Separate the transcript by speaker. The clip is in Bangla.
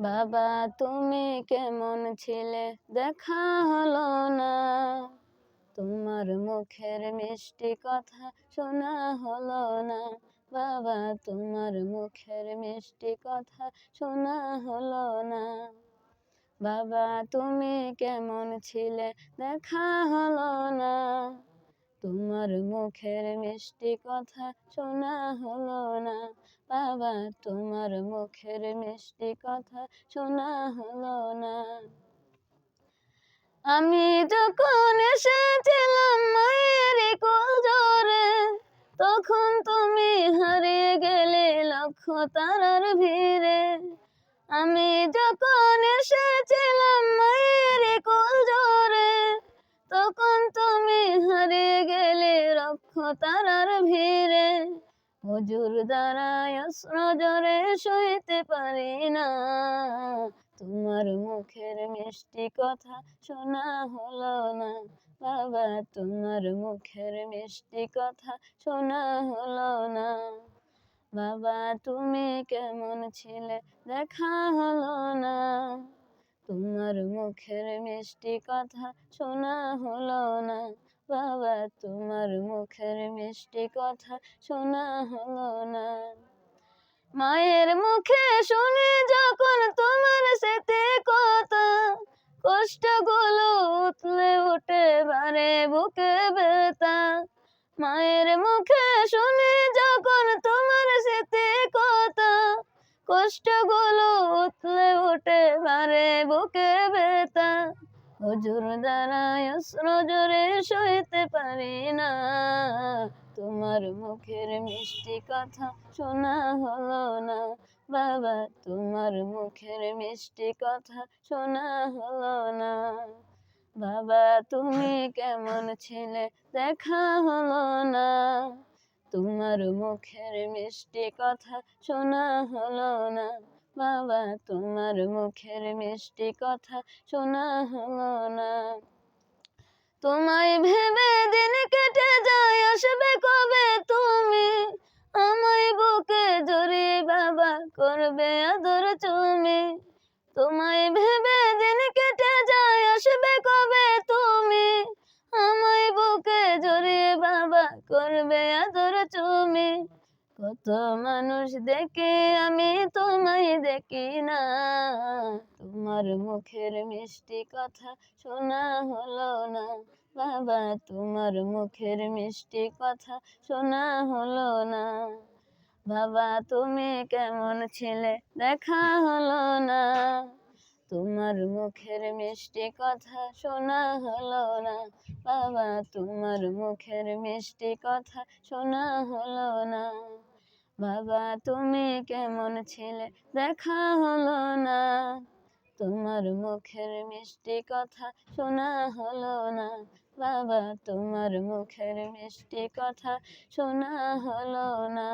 Speaker 1: বাবা, তুমি কেমন ছিলে? দেখা হলো না। তোমার মুখের মিষ্টি কথা শোনা হলো না। বাবা, তোমার মুখের মিষ্টি কথা শোনা হলো না। বাবা, তুমি কেমন ছিলে? দেখা হলো না। তোমার মুখের মিষ্টি কথা শোনা হলো না। বাবা, তোমার মুখের মিষ্টি কথা শোনা হলো না। আমি যখন এসেছিলাম মায়ের কোল জোরে তখন তুমি হারিয়ে গেলে লক্ষ তারার ভিড়ে। আমি যখন এসেছিলাম তারার ভিড়ে। হুজুর দ্বারায় নজরে সইতে পারি না। তোমার মুখের মিষ্টি কথা শোনা হলো না। বাবা, তোমার মুখের মিষ্টি কথা শোনা হলো না। বাবা, তুমি কেমন ছিলে দেখা হলো না। তোমার মুখের মিষ্টি কথা শোনা হলো না। বাবা, তোমার মুখের মিষ্টি কথা শোনা হলো না। মায়ের মুখে শুনে যখন তোমার সেতে কথা কষ্টগুলো উতলে উঠে বারে বুকে বেতা মায়ের মুখে শুনে যখন তোমার সেতে কথা কষ্টগুলো উতলে উঠে বারে বুকে বেতা হুজুর দ্বারায় নজরে সইতে পারি না। তোমার মুখের মিষ্টি কথা শোনা হলো না। বাবা, তোমার মুখের মিষ্টি কথা শোনা হলো না। বাবা, তুমি কেমন ছিলে দেখা হলো না। তোমার মুখের মিষ্টি কথা শোনা হলো না। বাবা, তোমার মুখের মিষ্টি কথা শোনা হলো না। তোমায় ভেবে দিন কেটে যায়, আসবে কবে তুমি? আমায় বুকে জড়িয়ে বাবা, করবে আদর তুমি। তোমায় ভেবে কত মানুষ দেখে আমি তোমায় দেখি না। তোমার মুখের মিষ্টি কথা শোনা হলো না। বাবা, তোমার মুখের মিষ্টি কথা শোনা হলো না। বাবা, তুমি কেমন ছিলে? দেখা হলো না। তোমার মুখের মিষ্টি কথা শোনা হলো না। বাবা, তোমার মুখের মিষ্টি কথা শোনা হলো না। বাবা, তুমি কেমন ছিলে দেখা হলো না। তোমার মুখের মিষ্টি কথা শোনা হলো না। বাবা, তোমার মুখের মিষ্টি কথা শোনা হলো না।